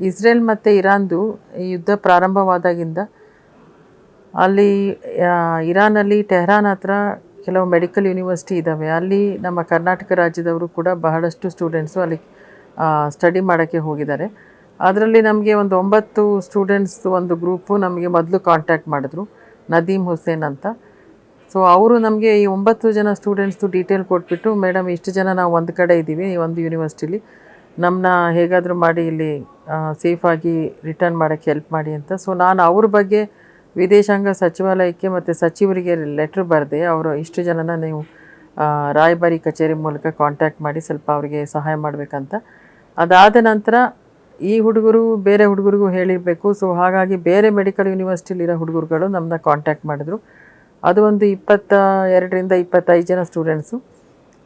Israel ಮತ್ತು ಇರಾನ್ದು ಯುದ್ಧ ಪ್ರಾರಂಭವಾದಾಗಿಂದ ಅಲ್ಲಿ ಇರಾನಲ್ಲಿ ಟೆಹರಾನ್ ಹತ್ರ ಕೆಲವು ಮೆಡಿಕಲ್ ಯೂನಿವರ್ಸಿಟಿ ಇದ್ದಾವೆ ಅಲ್ಲಿ ನಮ್ಮ ಕರ್ನಾಟಕ ರಾಜ್ಯದವರು ಕೂಡ ಬಹಳಷ್ಟು ಸ್ಟೂಡೆಂಟ್ಸು ಅಲ್ಲಿ ಸ್ಟಡಿ ಮಾಡೋಕ್ಕೆ ಹೋಗಿದ್ದಾರೆ. ಅದರಲ್ಲಿ ನಮಗೆ ಒಂದು ಒಂಬತ್ತು ಸ್ಟೂಡೆಂಟ್ಸ್ ಒಂದು ಗ್ರೂಪು ನಮಗೆ ಮೊದಲು ಕಾಂಟ್ಯಾಕ್ಟ್ ಮಾಡಿದ್ರು, ನದೀಮ್ ಹುಸೇನ್ ಅಂತ. ಸೊ, ಅವರು ನಮಗೆ ಈ ಒಂಬತ್ತು ಜನ ಸ್ಟೂಡೆಂಟ್ಸ್ದು ಡೀಟೇಲ್ ಕೊಟ್ಬಿಟ್ಟು, ಮೇಡಮ್, ಇಷ್ಟು ಜನ ನಾವು ಒಂದು ಕಡೆ ಇದ್ದೀವಿ ಈ ಒಂದು ಯೂನಿವರ್ಸಿಟಿಲಿ ನಮ್ಮನ್ನ ಹೇಗಾದರೂ ಮಾಡಿ ಇಲ್ಲಿ ಸೇಫಾಗಿ ರಿಟರ್ನ್ ಮಾಡೋಕ್ಕೆ ಹೆಲ್ಪ್ ಮಾಡಿ ಅಂತ. ಸೊ ನಾನು ಅವ್ರ ಬಗ್ಗೆ ವಿದೇಶಾಂಗ ಸಚಿವಾಲಯಕ್ಕೆ ಮತ್ತು ಸಚಿವರಿಗೆ ಲೆಟ್ರ್ ಬರೆದೆ. ಅವರು ಇಷ್ಟು ಜನನ ನೀವು ರಾಯಭಾರಿ ಕಚೇರಿ ಮೂಲಕ ಕಾಂಟ್ಯಾಕ್ಟ್ ಮಾಡಿ ಸ್ವಲ್ಪ ಅವರಿಗೆ ಸಹಾಯ ಮಾಡಬೇಕಂತ. ಅದಾದ ನಂತರ ಈ ಹುಡುಗರು ಬೇರೆ ಹುಡುಗರಿಗೂ ಹೇಳಿರಬೇಕು. ಸೊ ಹಾಗಾಗಿ ಬೇರೆ ಮೆಡಿಕಲ್ ಯೂನಿವರ್ಸಿಟಿಲಿರೋ ಹುಡುಗರುಗಳು ನಮ್ಮನ್ನ ಕಾಂಟ್ಯಾಕ್ಟ್ ಮಾಡಿದ್ರು. ಅದು ಒಂದು ಇಪ್ಪತ್ತ ಎರಡರಿಂದ ಇಪ್ಪತ್ತೈದು ಜನ ಸ್ಟೂಡೆಂಟ್ಸು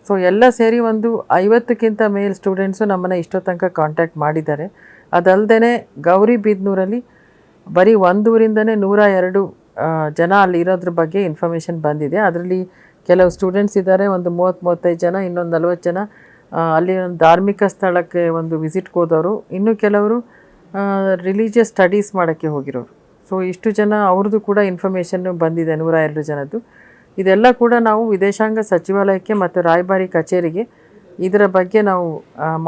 ಸೊ ಎಲ್ಲ ಸೇರಿ ಒಂದು ಐವತ್ತಕ್ಕಿಂತ ಮೇಲ್ ಸ್ಟೂಡೆಂಟ್ಸು ನಮ್ಮನ್ನು ಇಷ್ಟೋ ತನಕ ಕಾಂಟ್ಯಾಕ್ಟ್ ಮಾಡಿದ್ದಾರೆ. ಅದಲ್ಲದೆ ಗೌರಿಬಿದ್ನೂರಲ್ಲಿ ಬರೀ ಒಂದೂರಿಂದನೇ ನೂರ ಎರಡು ಜನ ಅಲ್ಲಿ ಇರೋದ್ರ ಬಗ್ಗೆ ಇನ್ಫಾರ್ಮೇಷನ್ ಬಂದಿದೆ. ಅದರಲ್ಲಿ ಕೆಲವು ಸ್ಟೂಡೆಂಟ್ಸ್ ಇದ್ದಾರೆ, ಒಂದು ಮೂವತ್ತು, ಮೂವತ್ತೈದು ಜನ, ಇನ್ನೊಂದು ನಲ್ವತ್ತು ಜನ ಅಲ್ಲಿ ಒಂದು ಧಾರ್ಮಿಕ ಸ್ಥಳಕ್ಕೆ ಒಂದು ವಿಸಿಟ್ಗೆ ಹೋದವರು. ಇನ್ನು ಕೆಲವರು ರಿಲಿಜಿಯಸ್ ಸ್ಟಡೀಸ್ ಮಾಡೋಕ್ಕೆ ಹೋಗಿರೋರು. ಸೊ ಇಷ್ಟು ಜನ ಅವ್ರದ್ದು ಕೂಡ ಇನ್ಫಾರ್ಮೇಷನ್ನು ಬಂದಿದೆ ನೂರ ಎರಡು ಜನದ್ದು. ಇದೆಲ್ಲ ಕೂಡ ನಾವು ವಿದೇಶಾಂಗ ಸಚಿವಾಲಯಕ್ಕೆ ಮತ್ತು ರಾಯಭಾರಿ ಕಚೇರಿಗೆ ಇದರ ಬಗ್ಗೆ ನಾವು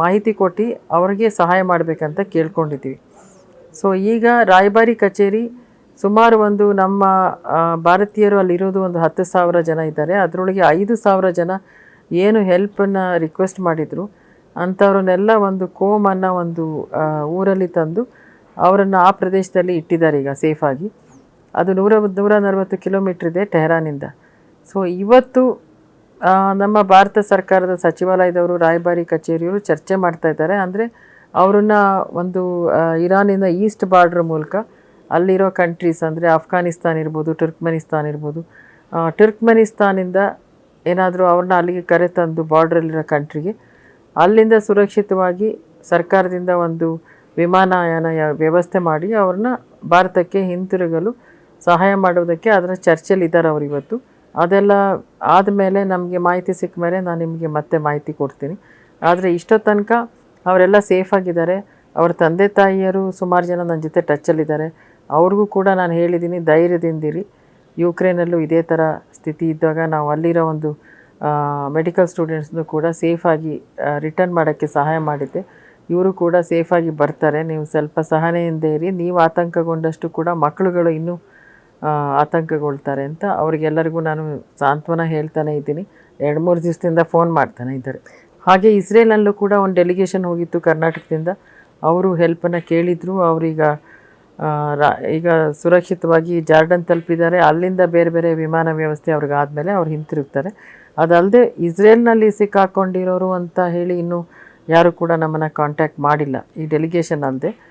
ಮಾಹಿತಿ ಕೊಟ್ಟು ಅವರಿಗೆ ಸಹಾಯ ಮಾಡಬೇಕಂತ ಕೇಳ್ಕೊಂಡಿದ್ದೀವಿ. ಸೊ, ಈಗ ರಾಯಭಾರಿ ಕಚೇರಿ ಸುಮಾರು ಒಂದು ನಮ್ಮ ಭಾರತೀಯರು ಅಲ್ಲಿರೋದು ಒಂದು ಹತ್ತು ಸಾವಿರ ಜನ ಇದ್ದಾರೆ. ಅದರೊಳಗೆ ಐದು ಸಾವಿರ ಜನ ಏನು ಹೆಲ್ಪನ್ನು ರಿಕ್ವೆಸ್ಟ್ ಮಾಡಿದರು. ಅಂಥವ್ರನ್ನೆಲ್ಲ ಒಂದು ಕೋಮನ್ನು ಒಂದು ಊರಲ್ಲಿ ತಂದು ಅವರನ್ನು ಆ ಪ್ರದೇಶದಲ್ಲಿ ಇಟ್ಟಿದ್ದಾರೆ ಈಗ ಸೇಫಾಗಿ. ಅದು ನೂರ ನೂರ ನಲವತ್ತು ಕಿಲೋಮೀಟ್ರ್ ಇದೆ ಟೆಹರಾನಿಂದ ಸೊ ಇವತ್ತು ನಮ್ಮ ಭಾರತ ಸರ್ಕಾರದ ಸಚಿವಾಲಯದವರು ರಾಯಭಾರಿ ಕಚೇರಿಯವರು ಚರ್ಚೆ ಮಾಡ್ತಾ ಇದ್ದಾರೆ. ಅಂದರೆ, ಅವರನ್ನ ಒಂದು ಇರಾನಿನ ಈಸ್ಟ್ ಬಾರ್ಡ್ರ್ ಮೂಲಕ ಅಲ್ಲಿರೋ ಕಂಟ್ರೀಸ್ ಅಂದರೆ ಅಫ್ಘಾನಿಸ್ತಾನ್ ಇರ್ಬೋದು ಟರ್ಕ್ಮೆನಿಸ್ತಾನ್ ಇರ್ಬೋದು ಟರ್ಕ್ಮೆನಿಸ್ತಾನಿಂದ ಏನಾದರೂ ಅವ್ರನ್ನ ಅಲ್ಲಿಗೆ ಕರೆ ತಂದು ಬಾರ್ಡ್ರಲ್ಲಿರೋ ಕಂಟ್ರಿಗೆ ಅಲ್ಲಿಂದ ಸುರಕ್ಷಿತವಾಗಿ ಸರ್ಕಾರದಿಂದ ಒಂದು ವಿಮಾನಯಾನ ವ್ಯವಸ್ಥೆ ಮಾಡಿ ಅವ್ರನ್ನ ಭಾರತಕ್ಕೆ ಹಿಂತಿರುಗಲು ಸಹಾಯ ಮಾಡೋದಕ್ಕೆ ಅದರ ಚರ್ಚೆಯಲ್ಲಿ ಅವರು ಅವ್ರು ಇವತ್ತು. ಅದೆಲ್ಲ ಆದಮೇಲೆ ನಮಗೆ ಮಾಹಿತಿ ಸಿಕ್ಕ ಮೇಲೆ ನಾನು ನಿಮಗೆ ಮತ್ತೆ ಮಾಹಿತಿ ಕೊಡ್ತೀನಿ. ಆದರೆ ಇಷ್ಟೋ ತನಕ ಅವರೆಲ್ಲ ಸೇಫಾಗಿದ್ದಾರೆ ಅವ್ರ ತಂದೆ ತಾಯಿಯರು ಸುಮಾರು ಜನ ನನ್ನ ಜೊತೆ ಟಚ್ಚಲ್ಲಿದ್ದಾರೆ ಅವ್ರಿಗೂ ಕೂಡ ನಾನು ಹೇಳಿದ್ದೀನಿ ಧೈರ್ಯದಿಂದಿರಿ. ಯುಕ್ರೇನಲ್ಲೂ ಇದೇ ಥರ ಸ್ಥಿತಿ ಇದ್ದಾಗ ನಾವು ಅಲ್ಲಿರೋ ಒಂದು ಮೆಡಿಕಲ್ ಸ್ಟೂಡೆಂಟ್ಸ್ನು ಕೂಡ ಸೇಫಾಗಿ ರಿಟರ್ನ್ ಮಾಡೋಕ್ಕೆ ಸಹಾಯ ಮಾಡಿದ್ದೆ. ಇವರು ಕೂಡ ಸೇಫಾಗಿ ಬರ್ತಾರೆ. ನೀವು ಸ್ವಲ್ಪ ಸಹನೆಯಿಂದ ಇರಿ. ನೀವು ಆತಂಕಗೊಂಡಷ್ಟು ಕೂಡ ಮಕ್ಕಳುಗಳು ಇನ್ನೂ ಆತಂಕಗೊಳ್ತಾರೆ ಅಂತ ಅವರಿಗೆಲ್ಲರಿಗೂ ನಾನು ಸಾಂತ್ವನ ಹೇಳ್ತಾನೆ ಇದ್ದೀನಿ. ಎರಡು ಮೂರು ದಿವಸದಿಂದ ಫೋನ್ ಮಾಡ್ತಾನೆ ಇದ್ದಾರೆ. ಹಾಗೆ ಇಸ್ರೇಲಲ್ಲೂ ಕೂಡ ಒಂದು ಡೆಲಿಗೇಷನ್ ಹೋಗಿತ್ತು ಕರ್ನಾಟಕದಿಂದ. ಅವರು ಹೆಲ್ಪನ್ನು ಕೇಳಿದರು. ಅವರೀಗ ರಾ- ಈಗ ಸುರಕ್ಷಿತವಾಗಿ ಜಾರ್ಡನ್ ತಲುಪಿದ್ದಾರೆ. ಅಲ್ಲಿಂದ ಬೇರೆ ಬೇರೆ ವಿಮಾನ ವ್ಯವಸ್ಥೆ ಅವ್ರಿಗೆ ಆದಮೇಲೆ ಅವ್ರು ಹಿಂತಿರುಗ್ತಾರೆ. ಅದಲ್ಲದೆ ಇಸ್ರೇಲ್ನಲ್ಲಿ ಸಿಕ್ಕಾಕೊಂಡಿರೋರು ಅಂತ ಹೇಳಿ ಇನ್ನೂ ಯಾರು ಕೂಡ ನಮ್ಮನ್ನು ಕಾಂಟ್ಯಾಕ್ಟ್ ಮಾಡಿಲ್ಲ. ಈ ಡೆಲಿಗೇಷನ್ ಅಲ್ಲದೆ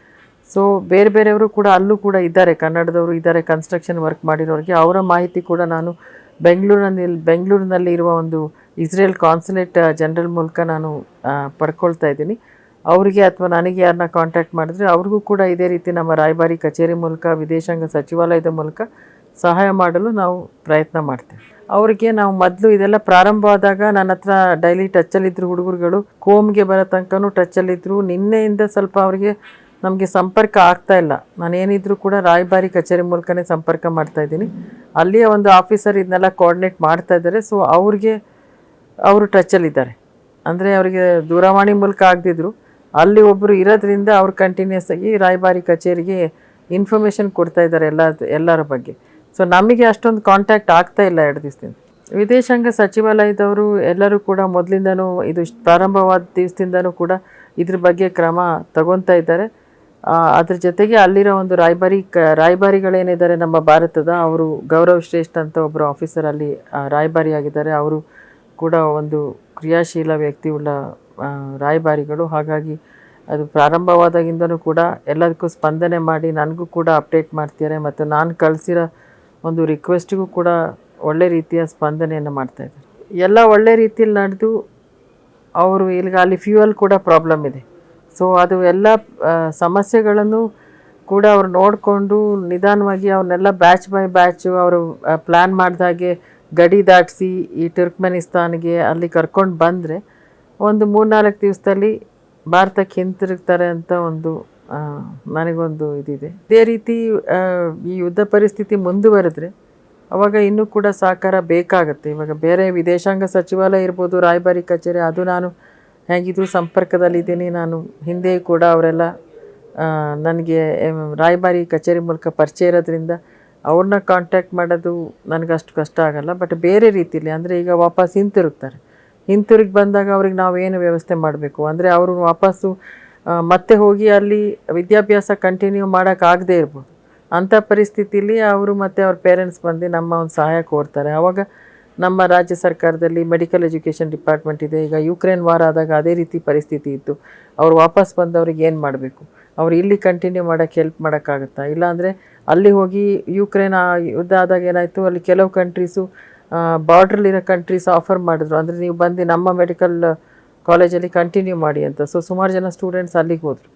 ಸೊ ಬೇರೆ ಬೇರೆಯವರು ಕೂಡ ಅಲ್ಲೂ ಕೂಡ ಇದ್ದಾರೆ. ಕನ್ನಡದವರು ಇದ್ದಾರೆ ಕನ್ಸ್ಟ್ರಕ್ಷನ್ ವರ್ಕ್ ಮಾಡಿರೋರಿಗೆ. ಅವರ ಮಾಹಿತಿ ಕೂಡ ನಾನು ಬೆಂಗಳೂರಿನಲ್ಲಿ ಬೆಂಗಳೂರಿನಲ್ಲಿ ಇರುವ ಒಂದು ಇಸ್ರೇಲ್ ಕಾನ್ಸುಲೇಟ್ ಜನರಲ್ ಮೂಲಕ ನಾನು ಪಡ್ಕೊಳ್ತಾ ಇದ್ದೀನಿ. ಅವರಿಗೆ ಅಥವಾ ನನಗೆ ಯಾರನ್ನ ಕಾಂಟ್ಯಾಕ್ಟ್ ಮಾಡಿದ್ರೆ ಅವ್ರಿಗೂ ಕೂಡ ಇದೇ ರೀತಿ ನಮ್ಮ ರಾಯಭಾರಿ ಕಚೇರಿ ಮೂಲಕ, ವಿದೇಶಾಂಗ ಸಚಿವಾಲಯದ ಮೂಲಕ ಸಹಾಯ ಮಾಡಲು ನಾವು ಪ್ರಯತ್ನ ಮಾಡ್ತೇವೆ. ಅವರಿಗೆ ನಾವು ಮೊದಲು ಇದೆಲ್ಲ ಪ್ರಾರಂಭವಾದಾಗ ನನ್ನ ಹತ್ರ ಡೈಲಿ ಟಚ್ಚಲ್ಲಿದ್ದರು ಹುಡುಗರುಗಳು. ಕೋಮ್ಗೆ ಬರೋ ತನಕನೂ ಟಚ್ಚಲ್ಲಿದ್ದರು ನಿನ್ನೆಯಿಂದ ಸ್ವಲ್ಪ ಅವರಿಗೆ ನಮಗೆ ಸಂಪರ್ಕ ಆಗ್ತಾ ಇಲ್ಲ. ನಾನು ಏನಿದ್ರು ಕೂಡ ರಾಯಭಾರಿ ಕಚೇರಿ ಮೂಲಕನೇ ಸಂಪರ್ಕ ಮಾಡ್ತಾ ಇದ್ದೀನಿ. ಅಲ್ಲಿಯ ಒಂದು ಆಫೀಸರ್ ಇದನ್ನೆಲ್ಲ ಕೋಆರ್ಡಿನೇಟ್ ಮಾಡ್ತಾ ಇದ್ದಾರೆ. ಸೊ ಅವ್ರಿಗೆ ಅವರು ಟಚಲ್ಲಿದ್ದಾರೆ ಅಂದರೆ ಅವರಿಗೆ ದೂರವಾಣಿ ಮೂಲಕ ಆಗದಿದ್ರು. ಅಲ್ಲಿ ಒಬ್ಬರು ಇರೋದ್ರಿಂದ ಅವರು ಕಂಟಿನ್ಯೂಸ್ ಆಗಿ ರಾಯಭಾರಿ ಕಚೇರಿಗೆ ಇನ್ಫಾರ್ಮೇಷನ್ ಕೊಡ್ತಾ ಇದ್ದಾರೆ ಎಲ್ಲ, ಎಲ್ಲರ ಬಗ್ಗೆ. ಸೊ ನಮಗೆ ಅಷ್ಟೊಂದು ಕಾಂಟ್ಯಾಕ್ಟ್ ಆಗ್ತಾ ಇಲ್ಲ ಎರಡು ದಿವಸದಿಂದ. ವಿದೇಶಾಂಗ ಸಚಿವಾಲಯದವರು ಎಲ್ಲರೂ ಕೂಡ ಮೊದಲಿಂದನೂ ಇದು ಪ್ರಾರಂಭವಾದ ದಿವಸದಿಂದನೂ ಕೂಡ ಇದ್ರ ಬಗ್ಗೆ ಕ್ರಮ ತಗೊತಾ ಇದ್ದಾರೆ. ಅದ್ರ ಜೊತೆಗೆ ಅಲ್ಲಿರೋ ಒಂದು ರಾಯಭಾರಿ ರಾಯಭಾರಿಗಳೇನಿದ್ದಾರೆ ನಮ್ಮ ಭಾರತದ, ಅವರು ಗೌರವ್ ಶ್ರೇಷ್ಠ ಅಂತ ಒಬ್ಬರು ಆಫೀಸರ್ ಅಲ್ಲಿ ರಾಯಭಾರಿಯಾಗಿದ್ದಾರೆ. ಅವರು ಕೂಡ ಒಂದು ಕ್ರಿಯಾಶೀಲ ವ್ಯಕ್ತಿಯುಳ್ಳ ರಾಯಭಾರಿಗಳು. ಹಾಗಾಗಿ ಅದು ಪ್ರಾರಂಭವಾದಾಗಿಂದನೂ ಕೂಡ ಎಲ್ಲದಕ್ಕೂ ಸ್ಪಂದನೆ ಮಾಡಿ ನನಗೂ ಕೂಡ ಅಪ್ಡೇಟ್ ಮಾಡ್ತಿದ್ದಾರೆ ಮತ್ತು ನಾನು ಕಳಿಸಿರೋ ಒಂದು ರಿಕ್ವೆಸ್ಟಿಗೂ ಕೂಡ ಒಳ್ಳೆ ರೀತಿಯ ಸ್ಪಂದನೆಯನ್ನು ಮಾಡ್ತಾಯಿದ್ದಾರೆ ಎಲ್ಲ ಒಳ್ಳೆ ರೀತಿಯಲ್ಲಿ ನಡೆದು ಅವರು ಇಲ್ಲಿಗೆ ಅಲ್ಲಿ ಫ್ಯೂಯಲ್ ಕೂಡ ಪ್ರಾಬ್ಲಮ್ ಇದೆ. ಸೊ ಅದು ಎಲ್ಲ ಸಮಸ್ಯೆಗಳನ್ನು ಕೂಡ ಅವ್ರು ನೋಡಿಕೊಂಡು ನಿಧಾನವಾಗಿ ಅವನ್ನೆಲ್ಲ ಬ್ಯಾಚ್ ಬೈ ಬ್ಯಾಚು ಅವರು ಪ್ಲ್ಯಾನ್ ಮಾಡಿದಾಗೆ ಗಡಿ ದಾಟಿಸಿ ಈ ಟರ್ಕ್ಮೆನಿಸ್ತಾನ್ಗೆ ಅಲ್ಲಿ ಕರ್ಕೊಂಡು ಬಂದರೆ ಒಂದು ಮೂರ್ನಾಲ್ಕು ದಿವಸದಲ್ಲಿ ಭಾರತಕ್ಕೆ ಹಿಂತಿರುಗ್ತಾರೆ ಅಂತ ಒಂದು ನನಗೊಂದು ಇದಿದೆ. ಇದೇ ರೀತಿ ಈ ಯುದ್ಧ ಪರಿಸ್ಥಿತಿ ಮುಂದುವರೆದ್ರೆ ಅವಾಗ ಇನ್ನೂ ಕೂಡ ಸಹಕಾರ ಬೇಕಾಗುತ್ತೆ. ಇವಾಗ ಬೇರೆ ವಿದೇಶಾಂಗ ಸಚಿವಾಲಯ ಇರ್ಬೋದು, ರಾಯಭಾರಿ ಕಚೇರಿ, ಅದು ನಾನು ಹೇಗಿದ್ರು ಸಂಪರ್ಕದಲ್ಲಿದ್ದೀನಿ ನಾನು. ಹಿಂದೆ ಕೂಡ ಅವರೆಲ್ಲ ನನಗೆ ರಾಯಭಾರಿ ಕಚೇರಿ ಮೂಲಕ ಪರಿಚಯ ಇರೋದ್ರಿಂದ ಅವ್ರನ್ನ ಕಾಂಟ್ಯಾಕ್ಟ್ ಮಾಡೋದು ನನಗೆ ಅಷ್ಟು ಕಷ್ಟ ಆಗಲ್ಲ. ಬಟ್ ಬೇರೆ ರೀತಿಯಲ್ಲಿ ಅಂದರೆ ಈಗ ವಾಪಸ್ ಹಿಂತಿರುಗ್ತಾರೆ. ಹಿಂತಿರುಗಿ ಬಂದಾಗ ಅವ್ರಿಗೆ ನಾವು ಏನು ವ್ಯವಸ್ಥೆ ಮಾಡಬೇಕು? ಅಂದರೆ ಅವರು ವಾಪಸ್ಸು ಮತ್ತೆ ಹೋಗಿ ಅಲ್ಲಿ ವಿದ್ಯಾಭ್ಯಾಸ ಕಂಟಿನ್ಯೂ ಮಾಡೋಕ್ಕಾಗದೇ ಇರ್ಬೋದು. ಅಂಥ ಪರಿಸ್ಥಿತಿಯಲ್ಲಿ ಅವರು ಮತ್ತು ಅವ್ರ ಪೇರೆಂಟ್ಸ್ ಬಂದು ನಮ್ಮ ಒಂದು ಸಹಾಯ ಕೋರ್ತಾರೆ. ಆವಾಗ ನಮ್ಮ ರಾಜ್ಯ ಸರ್ಕಾರದಲ್ಲಿ ಮೆಡಿಕಲ್ ಎಜುಕೇಷನ್ ಡಿಪಾರ್ಟ್ಮೆಂಟ್ ಇದೆ. ಈಗ ಯುಕ್ರೇನ್ ವಾರ ಆದಾಗ ಅದೇ ರೀತಿ ಪರಿಸ್ಥಿತಿ ಇತ್ತು. ಅವ್ರು ವಾಪಸ್ ಬಂದವ್ರಿಗೆ ಏನು ಮಾಡಬೇಕು? ಅವ್ರು ಇಲ್ಲಿ ಕಂಟಿನ್ಯೂ ಮಾಡೋಕ್ಕೆ ಹೆಲ್ಪ್ ಮಾಡೋಕ್ಕಾಗುತ್ತಾ? ಇಲ್ಲಾಂದರೆ ಅಲ್ಲಿ ಹೋಗಿ ಯುಕ್ರೇನ್ ಆ ಯುದ್ಧ ಆದಾಗ ಏನಾಯಿತು? ಅಲ್ಲಿ ಕೆಲವು ಕಂಟ್ರೀಸು ಬಾರ್ಡ್ರಲ್ಲಿರೋ ಕಂಟ್ರೀಸ್ ಆಫರ್ ಮಾಡಿದ್ರು. ಅಂದರೆ ನೀವು ಬಂದು ನಮ್ಮ ಮೆಡಿಕಲ್ ಕಾಲೇಜಲ್ಲಿ ಕಂಟಿನ್ಯೂ ಮಾಡಿ ಅಂತ. ಸೊ ಸುಮಾರು ಜನ ಸ್ಟೂಡೆಂಟ್ಸ್ ಅಲ್ಲಿಗೆ ಹೋದರು.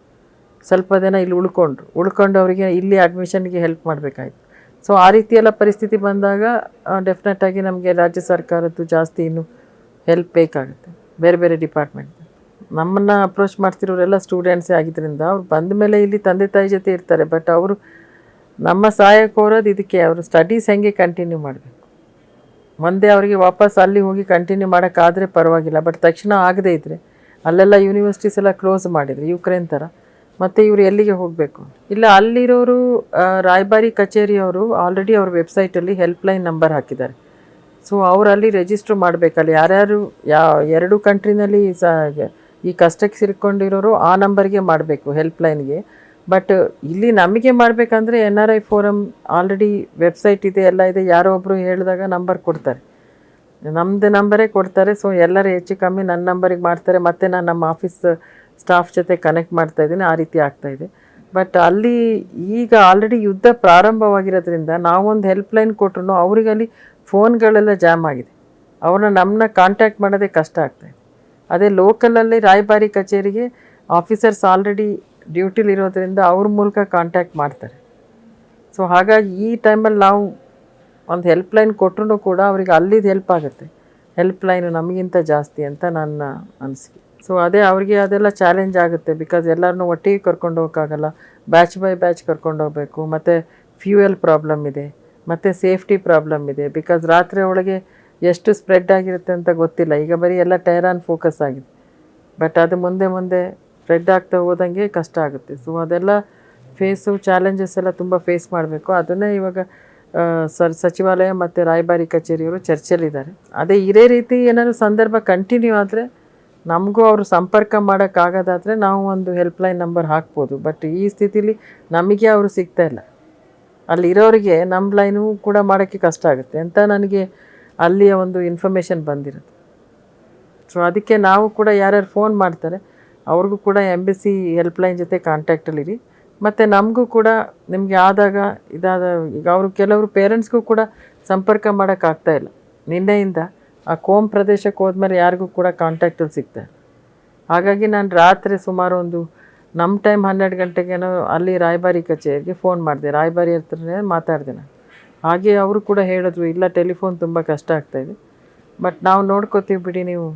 ಸ್ವಲ್ಪ ದಿನ ಇಲ್ಲಿ ಉಳ್ಕೊಂಡ್ರು. ಉಳ್ಕೊಂಡು ಅವರಿಗೆ ಇಲ್ಲಿ ಅಡ್ಮಿಷನ್ಗೆ ಹೆಲ್ಪ್ ಮಾಡಬೇಕಾಯ್ತು. ಸೊ ಆ ರೀತಿ ಎಲ್ಲ ಪರಿಸ್ಥಿತಿ ಬಂದಾಗ ಡೆಫಿನೆಟ್ ಆಗಿ ನಮಗೆ ರಾಜ್ಯ ಸರ್ಕಾರದ್ದು ಜಾಸ್ತಿ ಇನ್ನು ಹೆಲ್ಪ್ ಬೇಕಾಗುತ್ತೆ. ಬೇರೆ ಬೇರೆ ಡಿಪಾರ್ಟ್ಮೆಂಟ್ ನಮ್ಮನ್ನು ಅಪ್ರೋಚ್ ಮಾಡ್ತಿರೋರೆಲ್ಲ ಸ್ಟೂಡೆಂಟ್ಸೇ ಆಗಿದ್ದರಿಂದ ಅವ್ರು ಬಂದ ಮೇಲೆ ಇಲ್ಲಿ ತಂದೆ ತಾಯಿ ಜೊತೆ ಇರ್ತಾರೆ. ಬಟ್ ಅವರು ನಮ್ಮ ಸಹಾಯ ಕೋರೋದು ಇದಕ್ಕೆ. ಅವರು ಸ್ಟಡೀಸ್ ಹೆಂಗೆ ಕಂಟಿನ್ಯೂ ಮಾಡಬೇಕು? ಮುಂದೆ ಅವರಿಗೆ ವಾಪಸ್ ಅಲ್ಲಿ ಹೋಗಿ ಕಂಟಿನ್ಯೂ ಮಾಡೋಕ್ಕಾದರೆ ಪರವಾಗಿಲ್ಲ. ಬಟ್ ತಕ್ಷಣ ಆಗದೇ ಇದ್ದರೆ ಅಲ್ಲೆಲ್ಲ ಯೂನಿವರ್ಸಿಟೀಸ್ ಎಲ್ಲ ಕ್ಲೋಸ್ ಮಾಡಿದರೆ ಯುಕ್ರೇನ್ ಥರ ಮತ್ತು ಇವರು ಎಲ್ಲಿಗೆ ಹೋಗಬೇಕು? ಇಲ್ಲ, ಅಲ್ಲಿರೋರು ರಾಯಭಾರಿ ಕಚೇರಿಯವರು ಆಲ್ರೆಡಿ ಅವ್ರ ವೆಬ್ಸೈಟಲ್ಲಿ ಹೆಲ್ಪ್ಲೈನ್ ನಂಬರ್ ಹಾಕಿದ್ದಾರೆ. ಸೊ ಅವರಲ್ಲಿ ಅಲ್ಲಿ ರಿಜಿಸ್ಟ್ರ್ ಮಾಡಬೇಕಲ್ಲಿ. ಯಾರ್ಯಾರು ಯಾವ ಎರಡು ಕಂಟ್ರಿನಲ್ಲಿ ಈ ಕಷ್ಟಕ್ಕೆ ಸಿಲ್ಕೊಂಡಿರೋರು ಆ ನಂಬರ್ಗೆ ಮಾಡಬೇಕು ಹೆಲ್ಪ್ಲೈನ್ಗೆ ಬಟ್ ಇಲ್ಲಿ ನಮಗೆ ಮಾಡಬೇಕಂದ್ರೆ N R I forum already website ಇದೆ, ಎಲ್ಲ ಇದೆ. ಯಾರೋ ಒಬ್ಬರು ಹೇಳಿದಾಗ ನಂಬರ್ ಕೊಡ್ತಾರೆ. ನಮ್ಮದು ನಂಬರೇ ಕೊಡ್ತಾರೆ. ಸೊ ಎಲ್ಲರೂ ಹೆಚ್ಚು ಕಮ್ಮಿ ನನ್ನ ನಂಬರಿಗೆ ಮಾಡ್ತಾರೆ. ಮತ್ತು ನಾನು ನಮ್ಮ ಆಫೀಸ್ ಸ್ಟಾಫ್ ಜೊತೆ ಕನೆಕ್ಟ್ ಮಾಡ್ತಾ ಇದ್ದೀನಿ, ಆ ರೀತಿ ಆಗ್ತಾ ಇದೆ. ಬಟ್ ಅಲ್ಲಿ ಈಗ ಆಲ್ರೆಡಿ ಯುದ್ಧ ಪ್ರಾರಂಭವಾಗಿರೋದ್ರಿಂದ ನಾವೊಂದು ಹೆಲ್ಪ್ಲೈನ್ ಕೊಟ್ಟರು ಅವ್ರಿಗೆ ಅಲ್ಲಿ ಫೋನ್ಗಳೆಲ್ಲ ಜಾಮ್ ಆಗಿದೆ. ಅವ್ರನ್ನ ನಮ್ಮನ್ನ ಕಾಂಟ್ಯಾಕ್ಟ್ ಮಾಡೋದೇ ಕಷ್ಟ ಆಗ್ತಾಯಿದೆ ಅದೇ ಲೋಕಲಲ್ಲಿ ರಾಯಭಾರಿ ಕಚೇರಿಗೆ ಆಫೀಸರ್ಸ್ ಆಲ್ರೆಡಿ ಡ್ಯೂಟಿಲಿರೋದ್ರಿಂದ ಅವ್ರ ಮೂಲಕ ಕಾಂಟ್ಯಾಕ್ಟ್ ಮಾಡ್ತಾರೆ. ಸೊ ಹಾಗಾಗಿ ಈ ಟೈಮಲ್ಲಿ ನಾವು ಒಂದು ಹೆಲ್ಪ್ಲೈನ್ ಕೊಟ್ಟರು ಕೂಡ ಅವ್ರಿಗೆ ಅಲ್ಲಿದ್ದು ಹೆಲ್ಪ್ ಆಗುತ್ತೆ. ಹೆಲ್ಪ್ಲೈನು ನಮಗಿಂತ ಜಾಸ್ತಿ ಅಂತ ನನ್ನ ಅನಿಸಿಕೆ. ಸೊ ಅದೇ ಅವ್ರಿಗೆ ಅದೆಲ್ಲ ಚಾಲೆಂಜ್ ಆಗುತ್ತೆ ಬಿಕಾಸ್ ಎಲ್ಲರನ್ನು ಒಟ್ಟಿಗೆ ಕರ್ಕೊಂಡು ಹೋಗೋಕ್ಕಾಗಲ್ಲ. ಬ್ಯಾಚ್ ಬೈ ಬ್ಯಾಚ್ ಕರ್ಕೊಂಡು ಹೋಗಬೇಕು. ಮತ್ತು ಫ್ಯೂಯಲ್ ಪ್ರಾಬ್ಲಮ್ ಇದೆ. ಮತ್ತು ಸೇಫ್ಟಿ ಪ್ರಾಬ್ಲಮ್ ಇದೆ. ಬಿಕಾಸ್ ರಾತ್ರಿ ಒಳಗೆ ಎಷ್ಟು ಸ್ಪ್ರೆಡ್ ಆಗಿರುತ್ತೆ ಅಂತ ಗೊತ್ತಿಲ್ಲ. ಈಗ ಬರೀ ಎಲ್ಲ ಟೈರಾನ್ ಫೋಕಸ್ ಆಗಿದೆ. ಬಟ್ ಅದು ಮುಂದೆ ಮುಂದೆ ಸ್ಪ್ರೆಡ್ ಆಗ್ತಾ ಹೋದಂಗೆ ಕಷ್ಟ ಆಗುತ್ತೆ. ಸೊ ಅದೆಲ್ಲ ಫೇಸು ಚಾಲೆಂಜಸ್ ಎಲ್ಲ ತುಂಬ ಫೇಸ್ ಮಾಡಬೇಕು. ಅದನ್ನೇ ಇವಾಗ ಸರ್, ಸಚಿವಾಲಯ ಮತ್ತು ರಾಯಭಾರಿ ಕಚೇರಿಯವರು ಚರ್ಚೆಯಲ್ಲಿದ್ದಾರೆ. ಅದೇ ಇದೇ ರೀತಿ ಏನಾದರೂ ಸಂದರ್ಭ ಕಂಟಿನ್ಯೂ ಆದರೆ ನಮಗೂ ಅವರು ಸಂಪರ್ಕ ಮಾಡೋಕ್ಕಾಗೋದಾದರೆ ನಾವು ಒಂದು ಹೆಲ್ಪ್ಲೈನ್ ನಂಬರ್ ಹಾಕ್ಬೋದು. ಬಟ್ ಈ ಸ್ಥಿತಿಲಿ ನಮಗೆ ಅವರು ಸಿಗ್ತಾ ಇಲ್ಲ. ಅಲ್ಲಿರೋರಿಗೆ ನಮ್ಮ ಲೈನು ಕೂಡ ಮಾಡೋಕ್ಕೆ ಕಷ್ಟ ಆಗುತ್ತೆ ಅಂತ ನನಗೆ ಅಲ್ಲಿಯ ಒಂದು ಇನ್ಫಾರ್ಮೇಷನ್ ಬಂದಿರುತ್ತೆ. ಸೊ ಅದಕ್ಕೆ ನಾವು ಕೂಡ ಯಾರ್ಯಾರು ಫೋನ್ ಮಾಡ್ತಾರೆ, ಅವ್ರಿಗೂ ಕೂಡ ಎಂಬೆಸಿ ಹೆಲ್ಪ್ಲೈನ್ ಜೊತೆ ಕಾಂಟ್ಯಾಕ್ಟಲ್ಲಿರಿ ಮತ್ತು ನಮಗೂ ಕೂಡ ನಿಮಗೆ ಆದಾಗ ಇದಾದ, ಈಗ ಅವರು ಕೆಲವರು ಪೇರೆಂಟ್ಸ್ಗೂ ಕೂಡ ಸಂಪರ್ಕ ಮಾಡೋಕ್ಕಾಗ್ತಾ ಇಲ್ಲ. ನಿನ್ನೆಯಿಂದ ಆ ಕೋಮ್ ಪ್ರದೇಶಕ್ಕೆ ಹೋದ್ಮೇಲೆ ಯಾರಿಗೂ ಕೂಡ ಕಾಂಟ್ಯಾಕ್ಟಲ್ಲಿ ಸಿಗ್ತೆ. ಹಾಗಾಗಿ ನಾನು ರಾತ್ರಿ ಸುಮಾರು ಒಂದು ನಮ್ಮ ಟೈಮ್ ಹನ್ನೆರಡು ಗಂಟೆಗೇನೋ ಅಲ್ಲಿ ರಾಯಬಾರಿ ಕಚೇರಿಗೆ ಫೋನ್ ಮಾಡಿದೆ. ರಾಯಬಾರಿ ಹತ್ರನೇ ಮಾತಾಡಿದೆ ನಾನು. ಹಾಗೆ ಅವರು ಕೂಡ ಹೇಳಿದ್ರು, ಇಲ್ಲ ಟೆಲಿಫೋನ್ ತುಂಬ ಕಷ್ಟ ಆಗ್ತಾಯಿದೆ ಬಟ್ ನಾವು ನೋಡ್ಕೋತೀವಿ ಬಿಡಿ ನೀವು,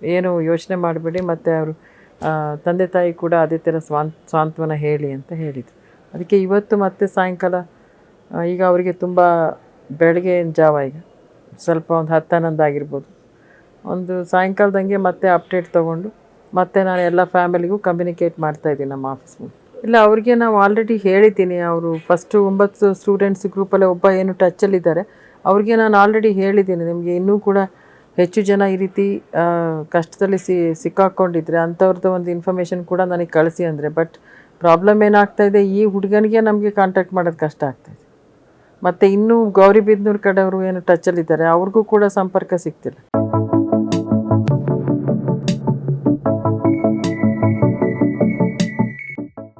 ಏನು ಯೋಚನೆ ಮಾಡಿಬಿಡಿ. ಮತ್ತು ಅವರು ತಂದೆ ತಾಯಿ ಕೂಡ ಅದೇ ಥರ ಸ್ವಾನ್, ಸಾಂತ್ವನ ಹೇಳಿ ಅಂತ ಹೇಳಿದರು. ಅದಕ್ಕೆ ಇವತ್ತು ಮತ್ತೆ ಸಾಯಂಕಾಲ ಈಗ ಅವರಿಗೆ ತುಂಬ ಬೆಳಗ್ಗೆ ಜಾವ ಈಗ. ಸ್ವಲ್ಪ ಒಂದು ಹತ್ತು ಹನ್ನೊಂದು ಆಗಿರ್ಬೋದು. ಒಂದು ಸಾಯಂಕಾಲದಂಗೆ ಮತ್ತೆ ಅಪ್ಡೇಟ್ ತೊಗೊಂಡು ಮತ್ತೆ ನಾನು ಎಲ್ಲ ಫ್ಯಾಮಿಲಿಗೂ ಕಮ್ಯುನಿಕೇಟ್ ಮಾಡ್ತಾ ಇದ್ದೀನಿ ನಮ್ಮ ಆಫೀಸ್ ಇಲ್ಲ, ಅವ್ರಿಗೆ ನಾವು ಆಲ್ರೆಡಿ ಹೇಳಿದ್ದೀನಿ, ಅವರು ಫಸ್ಟು ಒಂಬತ್ತು ಸ್ಟೂಡೆಂಟ್ಸ್ ಗ್ರೂಪಲ್ಲೇ ಒಬ್ಬ ಏನು ಟಚ್ಚಲ್ಲಿದ್ದಾರೆ ಅವ್ರಿಗೆ ನಾನು ಆಲ್ರೆಡಿ ಹೇಳಿದ್ದೀನಿ, ನಿಮಗೆ ಇನ್ನೂ ಕೂಡ ಹೆಚ್ಚು ಜನ ಈ ರೀತಿ ಕಷ್ಟದಲ್ಲಿ ಸಿ ಸಿಕ್ಕಾಕ್ಕೊಂಡಿದ್ರೆ ಅಂಥವ್ರದ್ದು ಒಂದು ಇನ್ಫಾರ್ಮೇಷನ್ ಕೂಡ ನನಗೆ ಕಳಿಸಿ ಅಂದರೆ. ಬಟ್ ಪ್ರಾಬ್ಲಮ್ ಏನಾಗ್ತಾ ಇದೆ, ಈ ಹುಡುಗನಿಗೆ ನಮಗೆ ಕಾಂಟ್ಯಾಕ್ಟ್ ಮಾಡೋದು ಕಷ್ಟ ಆಗ್ತಾಯಿದೆ ಮತ್ತು ಇನ್ನೂ ಗೌರಿಬಿದನೂರು ಕಡೆಯವರು ಏನು ಟಚ್ಚಲ್ಲಿದ್ದಾರೆ ಅವ್ರಿಗೂ ಕೂಡ ಸಂಪರ್ಕ ಸಿಗ್ತಿಲ್ಲ.